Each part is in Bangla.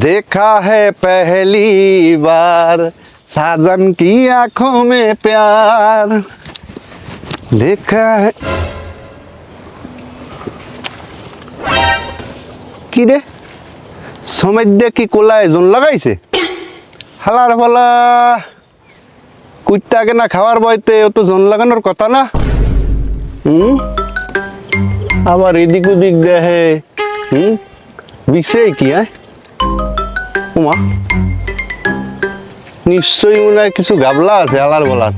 देखा है पहली बार साजन की आंखों में प्यार देखा है কি রে সমেত দিয়ে কি কোলায় জোন লাগাইছে হালার ফালা কুইটাকে না খাওয়ার বয়তে ও তো জোন লাগানোর কথা না হুম আবার এদিক ওদিক দেখে হুম বিষয় কি হ্যাঁ উমা। নিশ্চয়ই মনে হয় কিছু গাবলা আছে আলার বলার।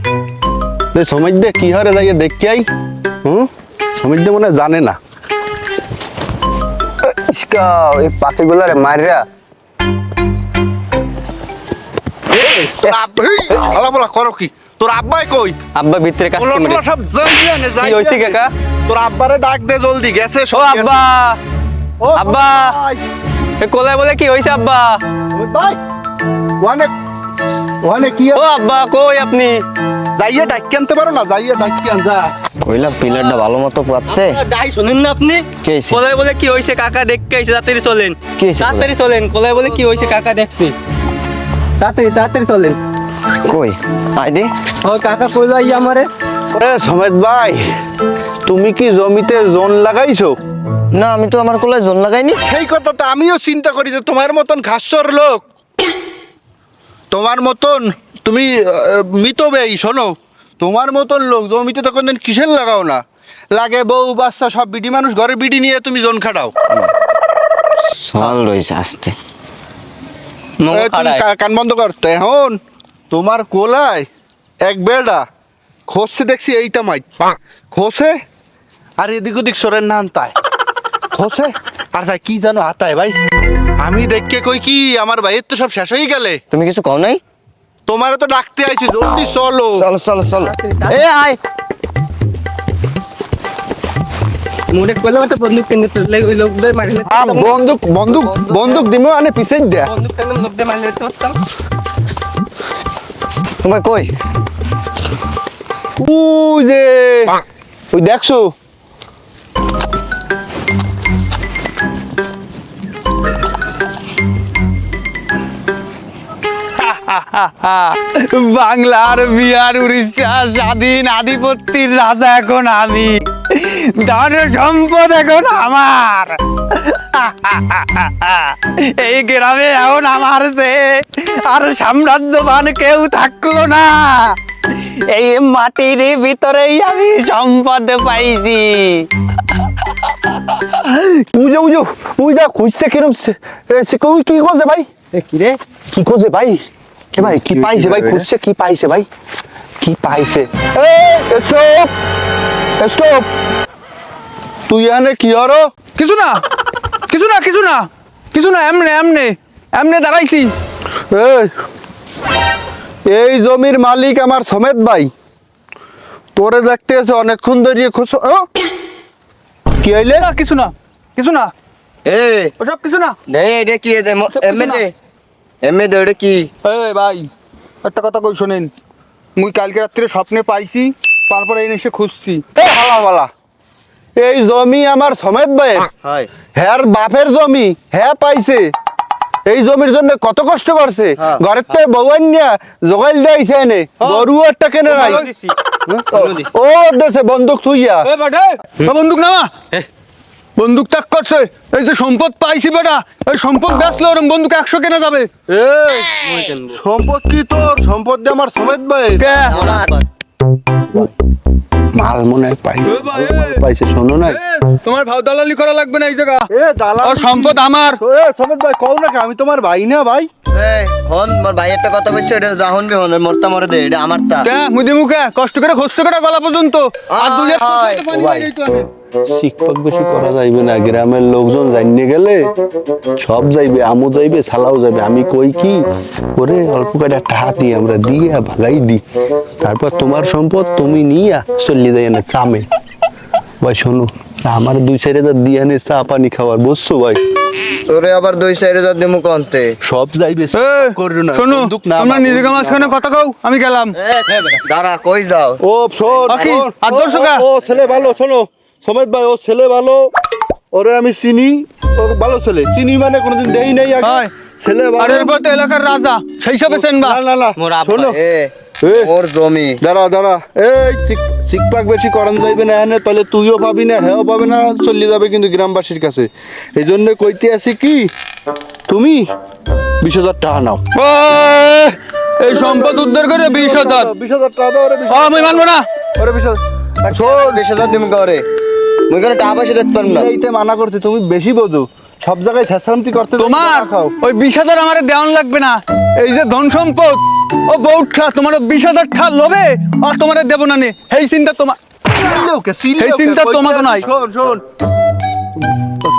যে সমাজ দিয়ে কি হারে যাইয়ে দেখি আই। হুম? সমাজ দিয়ে মনে জানে না। ইসকা এই পাখিগুলারে মারিয়া তোর আলা বলা করো কি? তোর আব্বাই কই? আব্বা ভিতরে কাজ করে সব যাই কাকা? তোর আব্বারে ডাক দে জলদি গেছে ও আব্বা! ও আব্বা। কোলায় বলে কি হয়েছে আব্বা? ভাই ওখানে ওখানে কি ও আব্বা কই আপনি? যাইয়ে ডাকি আনতে পারো না যাইয়ে ডাকি আন যা। কইলাম পিলারটা ভালো মতো পাচ্ছে ডাই শুনেন না আপনি? কি হয়েছে? কোলায় বলে কি হয়েছে কাকা দেখতে আইছে তাড়াতাড়ি চলেন। কি তাড়াতাড়ি চলেন কোলায় বলে কি কাকা দেখছি। তাড়াতাড়ি তাড়াতাড়ি চলেন। কই? আইডি? ও কাকা কই যাই আমারে? ওরে সমেত ভাই তুমি কি জমিতে জোন লাগাইছো? না আমি তো আমার কোলায় জোন লাগাইনি। সেই কথাটা আমিও চিন্তা করি যে তোমার মতন ঘাসর লোক তোমার মতন তুমি আহ, মিতব্যয়ী শোনো তোমার মতন লোক জমিতে তো কোনদিন কিসের লাগাও না? লাগে বউ বাচ্চা সব বিডি মানুষ ঘরে বিডি নিয়ে তুমি জোন খাটাও। সল রয়েছে আসতে। কান বন্ধ কর। এখন তোমার কোলায় এক বেড়া খসছে দেখছি এইটা মাই খসে আর এদিক ওদিক সরেন না আনতায় খসে আর তাই কি জানো? আতায় ভাই। আমি দেখকে কই কি আমার ভাইয়ের তো সব শেষ হয়ে গেলে। তুমি কিছু কও নাই? তোমারও তো ডাকতে আইছি জলদি চলো। চলো চলো চলো। এ আয়। মুড়ে কইলে মতো বন্দুক কিনে তুললে ওই লোকদের মারিলে বন্দুক বন্দুক বন্দুক দিমো আনে পিছে দেয়া বন্দুক কিনে লোকদের মারিলে তো তোমার কই? ওই যে ওই দেখছ? বাংলার বিহার উড়িষ্যা স্বাধীন আধিপত্যের রাজা এখন আমি। ধন সম্পদ এখন আমার। এই গ্রামে এখন আমার সে আর সাম্রাজ্যবান কেউ থাকল না। এই মাটির ভিতরেই আমি সম্পদ পাইছি। উজো উজো উইদা খুঁজছে কিরম কি করছে ভাই? কি রে? কি করছে ভাই? কে ভাই কি পাইছে ভাই? খুঁজছে কি পাইছে ভাই? কি পাইছে? স্টপ স্টপ তুই এখানে কি হরো কিছু না কিছু না কিছু না কিছু না এমনে এমনে এমনে দাঁড়াইছি। এই, এই জমির মালিক আমার সমেত ভাই। তোরে দেখতে এসে অনেকক্ষণ ধরে খুশ কি হইলে? না কিছু না কিছু না। এ ওসব কিছু না। নেই এটা কি এমএ দে এমএ কি? এই ভাই একটা কথা কই শোনেন। মুই কালকে রাত্রে স্বপ্নে পাইছি তারপরে এই এসে খুঁজছি। এই হালা মালা। এই জমি আমার সমেত ভাই হ্যার বাপের জমি হ্যাঁ পাইছে। এই জমির জন্য কত কষ্ট করছে। হ্যাঁ। ঘরের থেকে বউয়ান নিয়া জোগাইল দিয়েছে এনে। গরু একটা কেনে নাই। ও দেশে বন্দুক থুইয়া। এ বেটা। এ বন্দুক নামা। বন্দুক ত্যাগ করছে। এই যে সম্পদ পাইছি বেটা এই সম্পদ বেচলে ওরম বন্দুক একশো কেনা যাবে। এই সম্পদ কি তোর? সম্পদ দিয়ে আমার সমেত ভাই। মাল মনে পাইছে। শোনো এ, তোমার ভাও দালালি করা লাগবে না এই জায়গা। এ দালাল সম্পদ আমার। এ সমেত ভাই কও না আমি তোমার ভাই না ভাই। হন মোর ভাই একটা কথা কইছে এটা জাহন বি হন মরতা মরে দে এটা আমার তা। কে? মুদি মুখে কষ্ট করে খসতে করে গলা পর্যন্ত। আর ও ভাই। শিক্ষক বেশি করা যাইবে না গ্রামের লোকজন জানিয়ে গেলে সব যাইবে আমও যাইবে সালাও যাইবে। আমি কই কি? ওরে অল্প কটা টাকা দিয়ে আমরা দিয়ে ভাগাই দি। তারপর তোমার সম্পদ তুমি নিয়া চলে যাই না চামে। ভাই শোনো আমার দুই সাইডে দিয়ে আনে চা পানি খাওয়ার বুঝছ ভাই? তোরে আবার দুই সাইডে যা দিমু কন্তে। সব যাইবে করো না শোনো তোমরা নিজেকে মাঝখানে কথা কও আমি গেলাম। দাঁড়া কই যাও? ও শোন আর দর্শকা? ও ছেলে ভালো শোনো। সমেত ভাই ও ছেলে ভালো ওরে আমি চিনি ও ভালো ছেলে। চিনি মানে কোনোদিন দেই নাই আগে। ছেলে ভালো। আর এরপর তো এলাকার রাজা সেই সবে চেনবা। না না না মোর শোনো। এ। জমি। দাঁড়া দাঁড়া। এই শিকপাক বেশি করান যাইবে না এনে তাহলে তুইও পাবি না হেও পাবে না চলে যাবে কিন্তু গ্রামবাসীর কাছে। এই জন্য কইতে আছি কি তুমি বিশ হাজার টাকা নাও। এই সম্পদ উদ্ধার করে বিশ হাজার। বিশ হাজার টাকা দাও ওরে বিশ আমি মানবো না। ওরে বিশ হাজার বিশ হাজার দিম করে মুই কোনো টাকা পয়সা পারব না। এইতে মানা করতে তুমি বেশি বোঝো। সব জায়গায় ছেঁচড়ামতি করতে তোমার ওই বিশ হাজার আমার দেওয়ান লাগবে না। এই যে ধন সম্পদ ও বউঠা তোমার বিশ হাজার ঠা লোবে আর তোমার দেবো না নে। এই চিন্তা তোমার এই চিন্তা তোমাকে নাই। শোন শোন।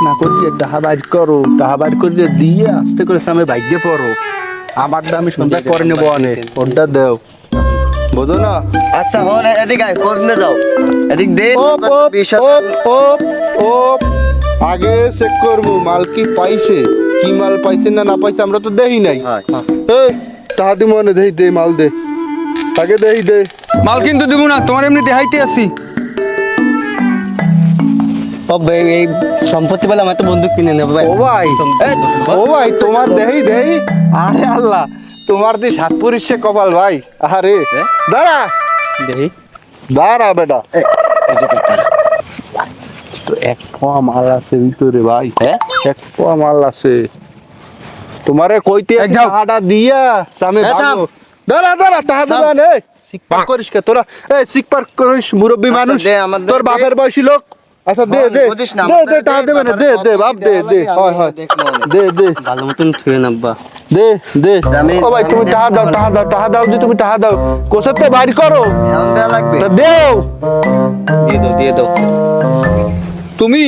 না করিয়ে টাহা বাইর করো টাহা বাইর করিয়ে দিয়ে আস্তে করে সামনে ভাগ্যে পড়ো। আমারটা আমি সন্ধ্যা করে নেব অনেক। ওটা দেও। বোঝো না? আচ্ছা হন এদিক আয় কমে যাও। এদিক দে। আগে চেক করব মাল কি পাইছে? কি মাল পাইছে না না পাইছে আমরা তো দেই নাই। মনে দেই দে মাল দে। আগে দেই দে। মাল কিন্তু দিব না তোমার এমনি দেহাইতে আসি ও ভাই, এই সম্পত্তি বলে আমার তো বন্দুক কিনে নেব ভাই। ও ভাই ও ভাই তোমার দেহি দেহি আরে আল্লাহ। তোমার দি সাত পুরুষে কপাল ভাই। আরে দাঁড়া। দেখি। দাঁড়া বেটা। তো এক পোয়া মাল আছে ভিতরে ভাই। হ্যাঁ? এক পোয়া মাল আছে। তোমারে কইতে। টাকাটা দিয়া সামনে। ভাগো দাঁড়া দাঁড়া টাকা দিবা নে। সিকপার করিস কে তোরা। এই সিকপার করিস মুরব্বী আচ্ছা, মানুষ। তোর। বাপের বয়সী লোক। আচ্ছা দে হ্যাঁ, দে। বুঝিস না, দে দে আমাদের টাকা দে, দেবে না দে বাবার দে কত বাপ কি দে দেওয়া দে লাগে, হয় আমি হয়। দেখব না। দে দে। ভালো মতন ছুঁয়ে নাব্বা দে দে। আমি- ও ভাই তুমি আমি টাকা দাও দেখব টাকা দাও টাকা দাও যে তুমি টাকা দাও। কোথার তো বাইর করো। এমন দেওয়া লাগবে। তা দেও। দিয়ে দাও দিয়ে দাও। তুমি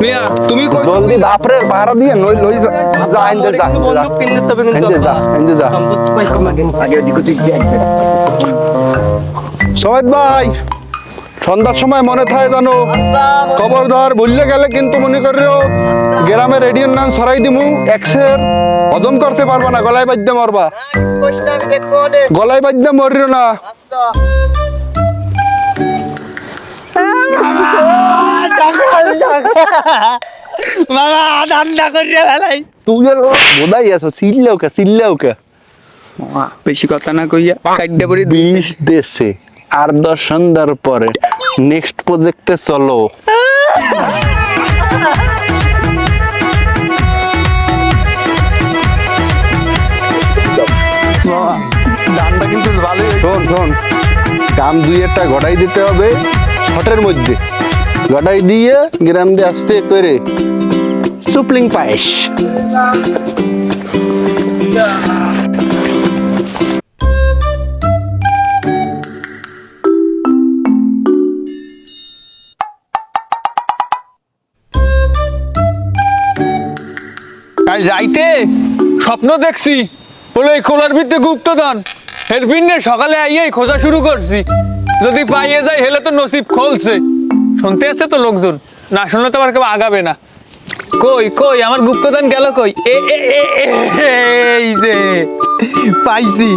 মিয়া তুমি কই জলদি বাপরে ভাড়া দিয়ে নই লই যা যা আইন্দে যা একটু বন্দুক কিনে তবে কিন্তু আইন্দে যা আব্বা। আইন্দে যা। সম্পত্তি পয়সা মাগে আগে ওদিক ওদিক দিয়ে আসবে। সমেত ভাই। সন্ধ্যার সময় মনে থাকে জানো? খবরদার ভুললে গেলে কিন্তু মনে করিও গ্রামে রেডিওর নাম সরাই দিমু এক্সের হজম করতে পারবা না গলায় বাদ্যে মরবা। গলায় বাদ্যে মরিও না। বাবা করিয়া তুই বোধাই আছো চিল্লেও কে চিল্লেও কে। বেশি কথা না কইয়া কাইডা বিষ দেশে আর দশ সন্ধ্যার পরে নেক্সট প্রজেক্টে চলো। ধান্দা কিন্তু ভালোই শোন শোন কাম দুই একটা ঘটাই দিতে হবে শটের মধ্যে। ঘটাই দিয়ে গ্রাম দিয়ে আসতে করে সুপলিং পায়েস। আজ রাইতে স্বপ্ন দেখছি। বলে এই খোলার ভিতরে গুপ্তধন। এর বিন্নে সকালে আইয়াই খোঁজা শুরু করছি। যদি পাইয়ে যায়, হেলে তো নসিব খোলছে। শুনতে আছে তো লোকজন। না শুনলে তো আবার কেউ আগাবে না। কই কই, আমার গুপ্তধন গেল কই? এ এই যে, পাইছি।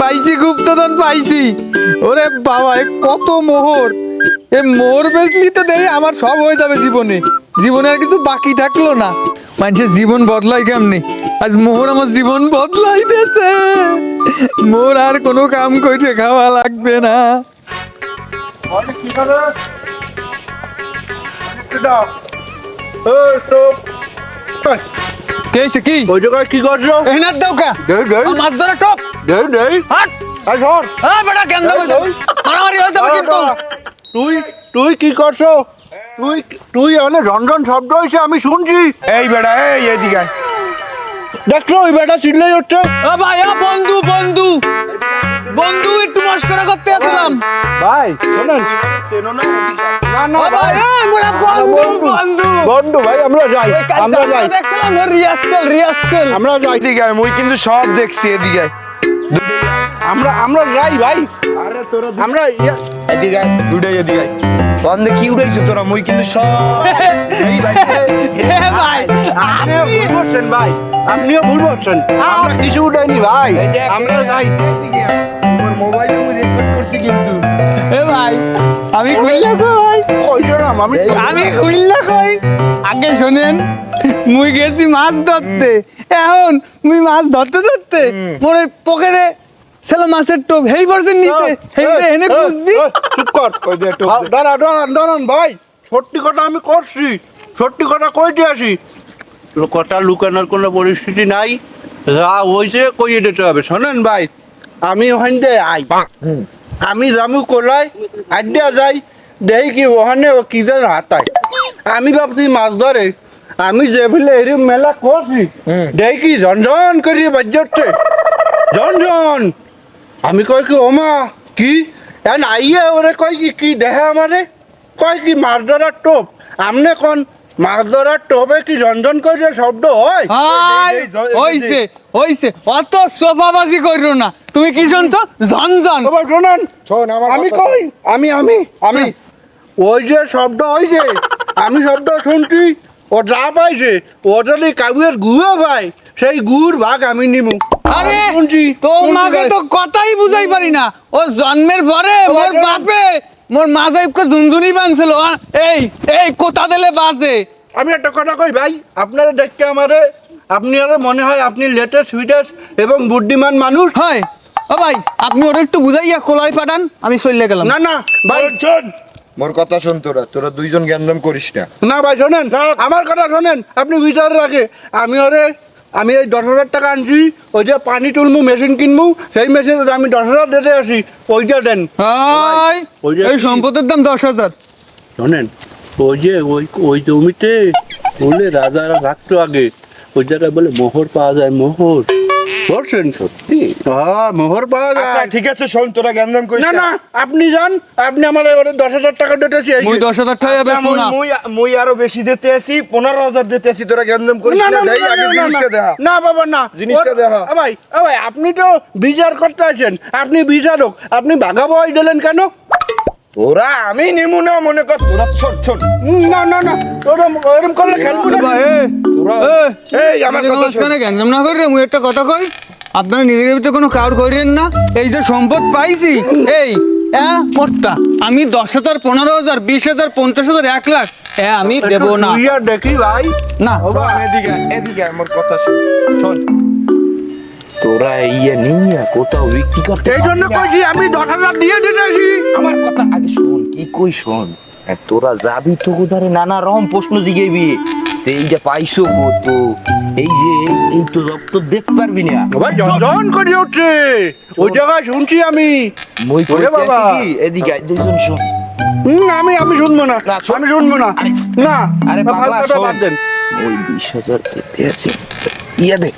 পাইছি গুপ্তধন, পাইছি। ওরে বাবা, এ কত মোহর। এ মোহর বেচলি তো দেই, আমার সব হয়ে যাবে জীবনে। জীবনে আর কিছু বাকি থাকল না। মানুষের জীবন বদলাই কেমনি? আজ মোহর আমার জীবন বদলাইতেছে মোর আর কোনো কাম কইতে খাওয়া লাগবে না। কে কি ওই জায়গায় কি করছ? দাও কা। মাছ ধরে টপ। হাট। মারামারি যাবে তুই তুই কি করছ? তুই তুই অনেক রঞ্জন শব্দ হয়েছে আমি শুনছি। এই বেটা এই এদিকে দেখছ ওই বেটা চিল্লাই হচ্ছে ও ভাই ও বন্ধু বন্ধু। বন্ধু একটু মস্করা করতে আসলাম। ভাই শোনেন। না না ও ভাই। এ বন্ধু বন্ধু। বন্ধু। ভাই আমরা যাই আমরা যাই। দেখছিলাম রিয়াস্কেল রিয়াস্কেল আমরা যাই। এদিকে মুই কিন্তু সব দেখছি এদিকে আমরা আমরা যাই ভাই। আমরা এদিকে আয়, দুইটাই এদিকে বন্ধে কি উড়াইছো তোরা? মুই কিন্তু সব এই ভাই, এ ভাই আপনিও ভুল করছেন ভাই। আপনিও ভুল করছেন আমরা কিছু উঠাইনি ভাই। আমরা যাই তোমার মোবাইলে মুই রেকর্ড করছি কিন্তু। এ ভাই আমি খুললা কই? আমি আমি খুললা কই? আগে শোনেন মুই গেছি মাছ ধরতে। এখন মুই মাছ ধরতে ধরতে ওই পকেটে ছেলে মাছের টোপ হেই পড়ছে নিচে হেই এনে খুঁজবি? চুপ কর। কই দে। একটু দাঁড়া দাঁড়ান দাঁড়ান ভাই সত্যি কথা আমি করছি সত্যি কথা কইতে আসি। কথা লুকানোর কোনো পরিস্থিতি নাই। যা হয়েছে কইয়ে দিতে হবে। শোনেন ভাই আমি ওখান দিয়ে আই আমি জামু কোলায় আড্ডা যাই দেখি কি ওখানে ও কি যেন হাতায়। আমি ভাবছি মাছ ধরে। আমি যে ফেলে এরম মেলা করছি দেখি কি ঝনঝন করিয়ে বাজ্যছে ঝনঝন! আমি কই কি ওমা কি? এখন আইয়া ওরে কই কি কি দেখে আমারে? কয় কি মাছ ধরার টোপ? আমনে কোন মাছ ধরার টোপে কি রঞ্জন করে শব্দ হয়? হইছে হইছে। অত সোফাবাজি কইরো না। তুমি কি শুনছো? ঝনঝন। শোনান। শোন আমি কই? আমি আমি আমি। ওই যে শব্দ ওই যে আমি শব্দ শুনছি ও যা পাইছে ও যদি কাউয়ের গুয়ে পাই সেই গুড় ভাগ আমি নিমু। আরে তোমাকে তো কথাই বুঝাই পারি না। ও জন্মের পরে মোর। বাপে মোর মাজাইবকে ঝুনঝুনি বানছিল। এই এই কোথা দিলে বাজে? আমি একটা কথা কই ভাই আপনারা দেখতে আমারে আপনি আরও মনে হয় আপনি লেটেস্ট সুইটেস্ট এবং বুদ্ধিমান মানুষ। হয়। ও ভাই আপনি ওরা একটু বুঝাইয়া কোলাই পাঠান আমি চলে গেলাম। না না ভাই। শোন। মোর কথা শোন তোরা তোরা দুইজন জ্ঞানদাম করিস না। না ভাই শোনেন আমার কথা শোনেন আপনি বিচার রাখে আমি ওরে আমি এই দশ হাজার টাকা আনছি ওই যে পানি তুলবো মেশিন কিনবো সেই মেশিন আমি দশ হাজার দিতে আসি। ওইটা দেন। হাই ওই যে এই সম্পদের দাম দশ হাজার। শোনেন ওই যে ওই ওই জমিতে বলে রাজারা রাখতো আগে ওই জায়গায় বলে মোহর পাওয়া যায় মোহর। বলছেন সত্যি? হ্যাঁ মোহর পাওয়া আচ্ছা যায় ঠিক আছে শোন তোরা জ্ঞানদাম করিস না না। আপনি যান আপনি আমার ওরে দশ হাজার টাকা দিতেছি মুই দশ হাজার টাকা আচ্ছা, বেচবো মুই না। মুই মুই আরও বেশি দিতে আসি পনেরো হাজার দিতে আসি তোরা করিস না, না না, দেই আগে না, না, জিনিসটা না। দেখা। না বাবা না। জিনিসটা ওর- দেখা। আ ভাই আ ভাই আপনি তো বিচার করতে আছেন আপনি বিচারক আপনি বাঘা বয় দিলেন কেন? তোরা আমি নিমু না মনে কর তোরা ছোট ছোট। না না না ওরম ওরম করলে খেলব না। তোরা- এই আমার কথা শোন। গ্যাঞ্জাম না করে মুই একটা কথা কই? আপনারা নিজেদের ভিতরে কোনো কাউর করেন না। এই যে সম্পদ পাইছি এই মোটটা আমি দশ হাজার পনেরো হাজার বিশ হাজার পঞ্চাশ হাজার এক লাখ হ্যাঁ আমি দেব না। দেখি ভাই? না। এদিকে এদিকে আমার কথা শোন শোন তোরা ইয়ে নিয়ে কোথাও বিক্রি করতে এই জন্য কইছি আমি দশ হাজার দিয়ে দিতেছি। আমার কথা আগে শোন কি কই শোন? তোরা যাবি তো কোথারে নানা রকম প্রশ্ন জিগাইবি। তো এইটা পাইছো কত? এই যে এই- এই তো রক্ত দেখতে পারবি না। ভাই জন করে উঠছে। ওই জায়গায় শুনছি আমি। মই কইতে বাবা। এদিকে আয়, দুইজন শোন। আমি আমি শুনব না। আমি শুনব না। না আরে শোন। বাদ দেন। ওই বিশ হাজার আছে। ইয়া দে।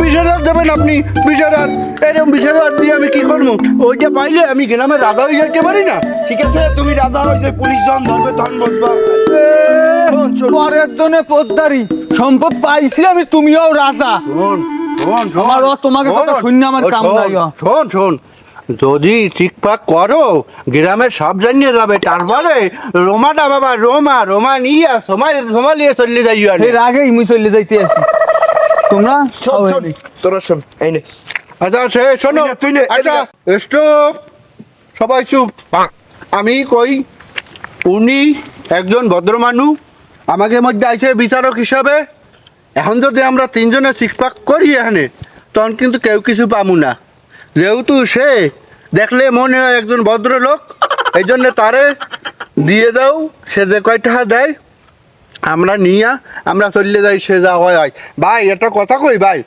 বিশ হাজার দেবেন আপনি বিশ হাজার এরকম বিশ হাজার দিয়ে আমি কি করব? ওইটা পাইলে আমি গ্রামে রাজা হয়ে যেতে পারি না? ঠিক আছে তুমি রাধা হয়েছে পুলিশ যখন ধরবে তখন পরের পোদ্দারি সম্পদ পাইছি আমি তুমিও রাজা। শোন শোন আমার তোমাকে কথা শোন, আমার কাম নাই শোন শোন। যদি ঠিকঠাক করো গ্রামের সব জানিয়ে যাবে তারপরে রোমাটা বাবা রোমা রোমা নিয়ে সময় সময় নিয়ে চলে যাই এর আগেই মুই চলে যাইতে আছি তোমরা? শোন শোন তোরা শোন এই নে। আচ্ছা সে শোনো। তুই নে, আচ্ছা। স্টপ সবাই চুপ। আমি কই উনি একজন ভদ্র মানুষ আমাকে মধ্যে আছে বিচারক হিসাবে। এখন যদি আমরা তিনজনে শিক্ষক করি এখানে তখন কিন্তু কেউ কিছু পামু না। যেহেতু সে দেখলে মনে হয় একজন ভদ্রলোক এই জন্য তারে দিয়ে দাও সে যে কয় টাকা দেয় আমরা নিয়ে আমরা চললে যাই সে যা হয় হয়। ভাই একটা কথা কই ভাই?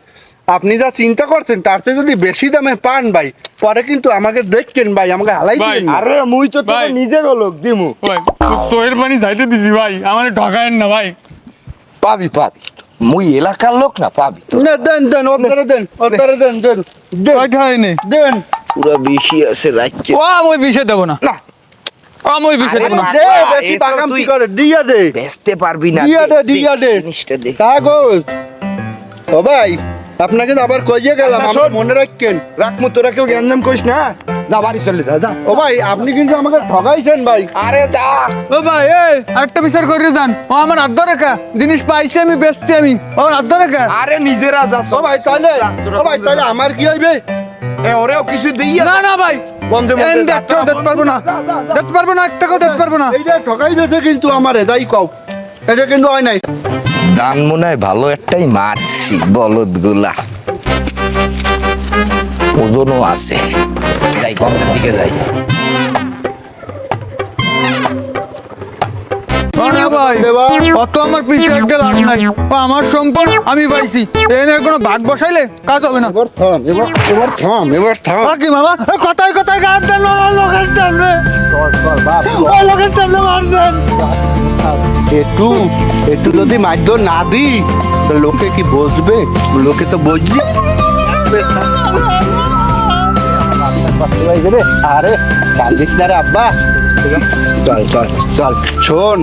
আপনি যা চিন্তা করছেন তার চেয়ে যদি বেশি দামে পান ভাই পরে কিন্তু আমাকে দেখছেন ভাই আমাকে হালাই দিন আরে মুই তো তোর ভাই। নিজে গলক দিমু। ভাই তোয়ের পানি যাইতে দিছি ভাই আমার ঠকায়েন না ভাই। পাবি পাবি মুই এলাকার লোক না পাবি না দেন দেন ওত্তরে দেন ওত্তরে দেন দেন দেন। দেন। পুরা বেশি আছে রাজ্যে ও আমি বিষয় দেবো না। না আমি বিষয় দে বেশি বাগাম তুই- করে? দিয়া দে। বেচতে পারবি না দিয়া দে দিয়া দে জিনিসটা দে। কাগজ। ও ভাই আপনাকে আবার কইয়ে গেলাম আচ্ছা, শোন। মনে রাখেন। রাখমু তোরা কেউ জ্ঞান করিস না? যা বাড়ি চলে যা যা। ও ভাই আপনি কিন্তু আমাকে ঠগাইছেন ভাই। আরে যা। ও ভাই এই আরেকটা বিচার করে দেন। ও আমার আদ্য রেখা জিনিস পাইছি আমি বেচছি আমি। ও আমার আদ্য রেখা আরে নিজেরা যা ও ভাই তাহলে ও ভাই তাহলে আমার কি হইবে? এ ওরেও কিছু দিয়া না না ভাই। এন দেখতে পারব না। দেখতে পারব না একটা দেখতে পারব না। এইটা ঠকাই দিয়েছে কিন্তু আমারে যাই কও। এটা কিন্তু হয় নাই। দান মনে হয় ভালো একটাই মারছি বলদগুলা ওজনও আছে। যাই কমের দিকে যাই। ভাই। অত আমার পিছিয়ে একটা লাগ নাই। আমার সম্পদ আমি পাইছি। কোনো ভাগ বসাইলে কাজ হবে না। এবার থাম এবার এবার থাম এবার থাম। আর কি মামা কথায় কথায় গান দেন মামা লোকের সামনে। ও লোকের সামনে মারছেন। একটু একটু যদি মাধ্য না তো লোকে কি বসবে? লোকে তো বুঝছে আরে কান্দিস না রে আব্বা। চল চল চল। শোন,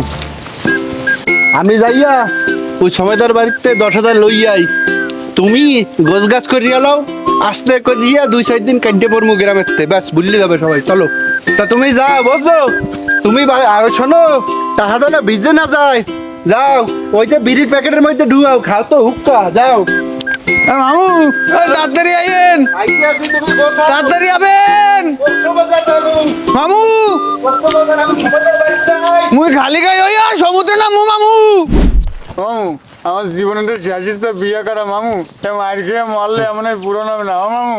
আমি যাইয়া ওই সময়দার বাড়িতে দশ হাজার লইয়াই তুমি গোছ গাছ করিয়া লও, আস্তে করিয়া দুই, চার দিন কাটতে গ্রামের তে ব্যাস, বুঝলি যাবে সবাই, চলো। তা তুমি যা বুঝছ? তুমি আর শোনো তাহা না ভিজে না যায়। যাও, ওই যে বিড়ির প্যাকেটের মধ্যে ঢুয়াও খাও তো, হুক্কা, যাও। মামু তাড়াতাড়ি আইয়েন। তাড়াতাড়ি আবেন। মামু, মুই খালি গাই ওই সমুদ্র না মু মামু। মামু, আমার জীবনে তো শেষ বিয়ে করা, মামু। মার খেয়ে মরলে এমন পুরনো না মামু।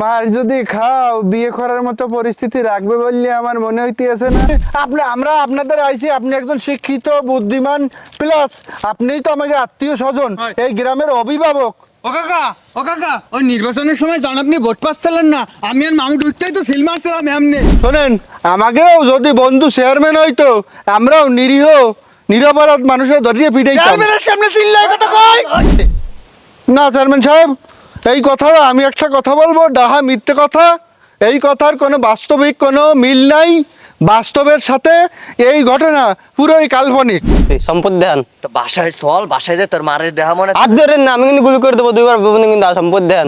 মার যদি খাও বিয়ে করার মতো পরিস্থিতি রাখবে বললে আমার মনে হইতেছে না। আপনি আমরা আপনাদের আইছি আপনি একজন শিক্ষিত বুদ্ধিমান প্লাস আপনিই তো আমাকে আত্মীয় স্বজন। এই গ্রামের অভিভাবক। ও কাকা ও কাকা ওই নির্বাচনের সময় জান আপনি ভোট পাচ্ছিলেন না। আমি আর মামু ঢুকতেই তো ফিল্ম মারছিলাম এমনি। শোনেন আমাকেও যদি বন্ধু চেয়ারম্যান হইতো আমরাও নিরীহ নিরপরাধ মানুষের ধরিয়ে পিটাইতাম। চেয়ারম্যানের সামনে চিল্লাই কথা কই না চেয়ারম্যান সাহেব এই কথা আমি একটা কথা বলব ডাহা মিথ্যে কথা। এই কথার কোনো বাস্তবিক কোনো মিল নাই। বাস্তবের সাথে এই ঘটনা পুরোই কাল্পনিক। এই সম্পদ দেন। তো বাসায় চল বাসায় যে তোর মারের দেহা মনে হাত ধরেন না আমি কিন্তু গুলি করে দেবো দুইবার কিন্তু সম্পদ দেন।